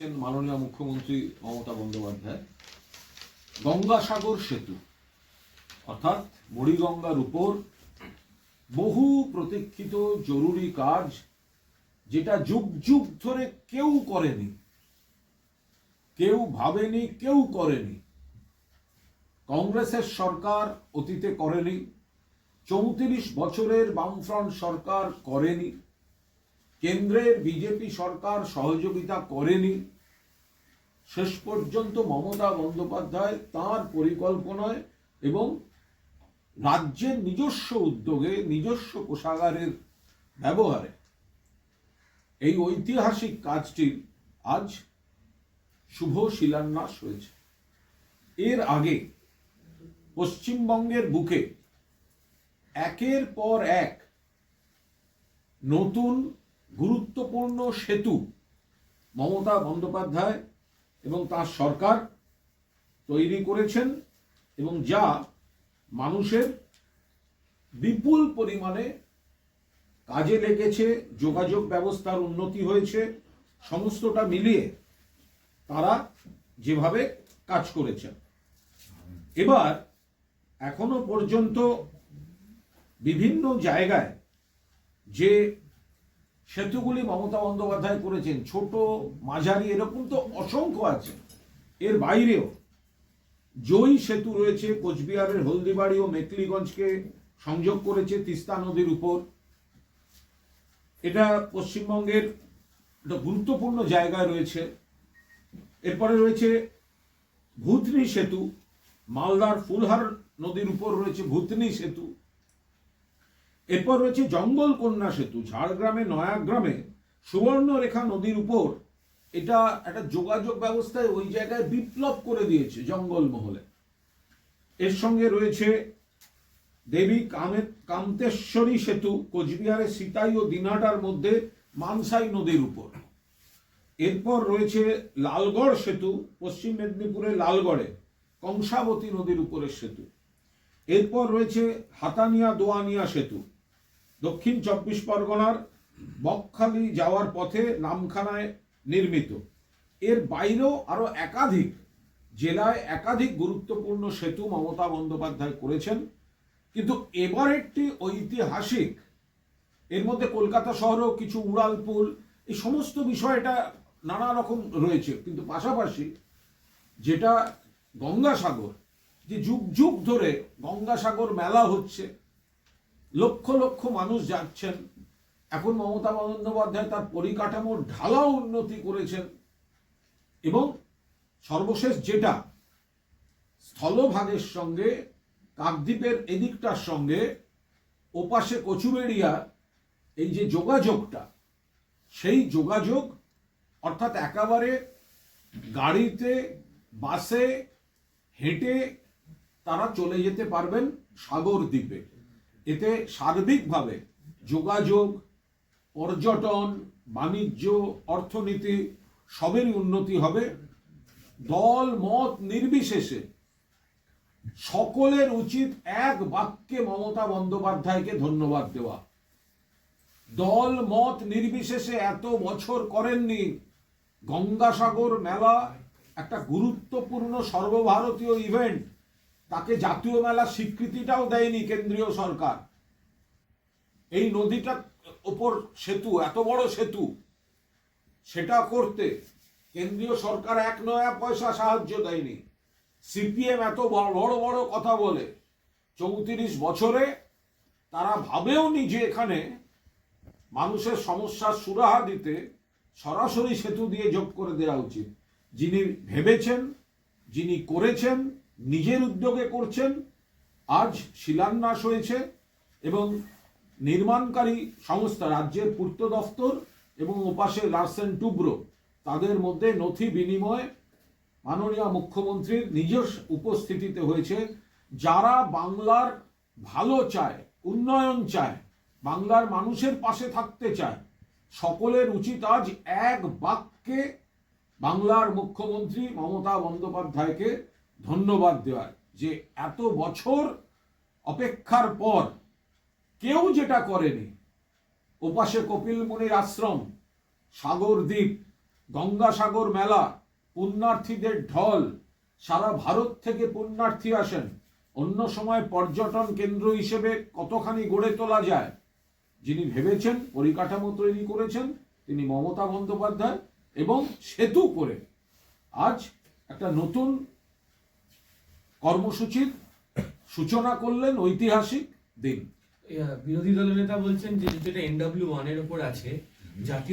মাননীয় মুখ্যমন্ত্রী মমতা বন্দ্যোপাধ্যায়। গঙ্গাসাগর সেতু, অর্থাৎ বুড়িগঙ্গার উপর বহু প্রতীক্ষিত জরুরি কাজ যেটা যুগ যুগ ধরে কেউ করেনি, কেউ ভাবেনি, কেউ করেনি। কংগ্রেসের সরকার অতীতে করেনি, চৌত্রিশ বছরের বামফ্রন্ট সরকার করেনি। কেন্দ্রের বিজেপি সরকার সহযোগিতা করেনি। শেষ পর্যন্ত মমতা বন্দ্যোপাধ্যায় তার পরিকল্পনায় এবং রাজ্যের নিজস্ব উদ্যোগে, নিজস্ব কোষাগারের ব্যবহারে এই ঐতিহাসিক কাজটির আজ শুভ শিলান্যাস হয়েছে। এর আগে পশ্চিমবঙ্গের বুকে একের পর এক নতুন গুরুত্বপূর্ণ সেতু মমতা বন্দ্যোপাধ্যায় এবং তার সরকার তৈরি করেছেন এবং যা মানুষের বিপুল পরিমাণে কাজে লেগেছে, যোগাযোগ ব্যবস্থার উন্নতি হয়েছে, সমস্তটা মিলিয়ে তারা যেভাবে কাজ করেছেন। এবার এখনও পর্যন্ত বিভিন্ন জায়গায় যে সেতুগুলি মমতা বন্দ্যোপাধ্যায় করেছেন, ছোট মাঝারি এরকম তো অসংখ্য আছে। এর বাইরেও জয়ী সেতু রয়েছে কোচবিহারের হলদিবাড়ি ও মেকলিগঞ্জকে সংযোগ করেছে তিস্তা নদীর উপর। এটা পশ্চিমবঙ্গের একটা গুরুত্বপূর্ণ জায়গায় রয়েছে। এরপরে রয়েছে ভূতনি সেতু, মালদার ফুলহার নদীর উপর রয়েছে ভূতনি সেতু। এরপর রয়েছে জঙ্গল কন্যা সেতু, ঝাড়গ্রামে, নয়াগ্রামে, সুবর্ণরেখা নদীর উপর। এটা একটা যোগাযোগ ব্যবস্থায় ওই জায়গায় বিপ্লব করে দিয়েছে জঙ্গলমহলে এর সঙ্গে রয়েছে দেবী কামে কান্তেশ্বরী সেতু কোচবিহারের সিতাই ও দিনাটার মধ্যে মানসাই নদীর উপর। এরপর রয়েছে লালগড় সেতু, পশ্চিম মেদিনীপুরের লালগড়ে, কংসাবতী নদীর উপরের সেতু। এরপর রয়েছে হাতানিয়া দোয়ানিয়া সেতু। দক্ষিণ চব্বিশ পরগনার বকখালি যাওয়ার পথে নামখানায় নির্মিত। এর বাইরেও আরও একাধিক জেলায় একাধিক গুরুত্বপূর্ণ সেতু মমতা বন্দ্যোপাধ্যায় করেছেন। কিন্তু এবার একটি ঐতিহাসিক, এর মধ্যে কলকাতা শহরেও কিছু উড়াল পুল, এই সমস্ত বিষয়টা নানা রকম রয়েছে। কিন্তু পাশাপাশি যেটা গঙ্গাসাগর, যে যুগ যুগ ধরে গঙ্গাসাগর মেলা হচ্ছে লক্ষ লক্ষ মানুষ যাচ্ছেন। এখন মমতা বন্দ্যোপাধ্যায় তার পরিকাঠামোর ঢালা উন্নতি করেছেন। এবং সর্বশেষ যেটা, স্থলভাগের সঙ্গে, কাকদ্বীপের এদিকটার সঙ্গে, ওপাশে কচুবেড়িয়া এই যে যোগাযোগটা, সেই যোগাযোগ অর্থাৎ একেবারে গাড়িতে, বাসে হেঁটে তারা চলে যেতে পারবেন সাগর দ্বীপে। এতে সার্বিকভাবে যোগাযোগ, পর্যটন, বাণিজ্য, অর্থনীতি সবেরই উন্নতি হবে। দল মত নির্বিশেষে সকলের উচিত এক বাক্যে মমতা বন্দ্যোপাধ্যায়কে ধন্যবাদ দেওয়া। দল মত নির্বিশেষে এত বছর করেননি গঙ্গাসাগর মেলা, একটা গুরুত্বপূর্ণ সর্বভারতীয় ইভেন্ট। তাকে জাতীয় মেলা স্বীকৃতিটাও দেয়নি কেন্দ্রীয় সরকার। এই নদীটার ওপর সেতু, এত বড় সেতু, সেটা করতে কেন্দ্রীয় সরকার এক নয়া পয়সা সাহায্য দেয়নি। সিপিএম এত বড় বড় কথা বলে চৌত্রিশ বছরে তারা ভাবেও নি যে এখানে মানুষের সমস্যার সুরাহা দিতে সরাসরি সেতু দিয়ে যোগ করে দেওয়া উচিত। যিনি ভেবেছেন, যিনি করেছেন নিজের উদ্যোগে করছেন, আজ শিলান্যাস হয়েছে এবং নির্মাণকারী সংস্থা রাজ্যের পূর্ত দফতর এবং ওপাশে লার্সেন টুব্রো, তাদের মধ্যে নথি বিনিময় মাননীয় মুখ্যমন্ত্রীর নিজস্ব উপস্থিতিতে হয়েছে, যারা বাংলার ভালো চায়, উন্নয়ন চায়, বাংলার মানুষের পাশে থাকতে চায়, সকলের উচিত আজ এক বাক্যে বাংলার মুখ্যমন্ত্রী মমতা বন্দ্যোপাধ্যায়কে ধন্যবাদ দেওয়ার যে এত বছর অপেক্ষার পর কেউ যেটা করেনি। ওপাশে কপিল মুনির আশ্রম, সাগর দ্বীপ, গঙ্গাসাগর মেলা, পুণ্যার্থীদের ঢল, সারা ভারত থেকে পুণ্যার্থী আসেন। অন্য সময় পর্যটন কেন্দ্র হিসেবে কতখানি গড়ে তোলা যায়, যিনি ভেবেছেন পরিকাঠামো তৈরি করেছেন, তিনি মমতা বন্দ্যোপাধ্যায় এবং সেতু করে। আজ একটা নতুন কর্মসূচির সূচনা করলেন ঐতিহাসিক দিন। বিরোধী দলের নেতা বলছেন যে যেটা এনডাব্লিউ ওয়ানের উপর আছে জাতীয়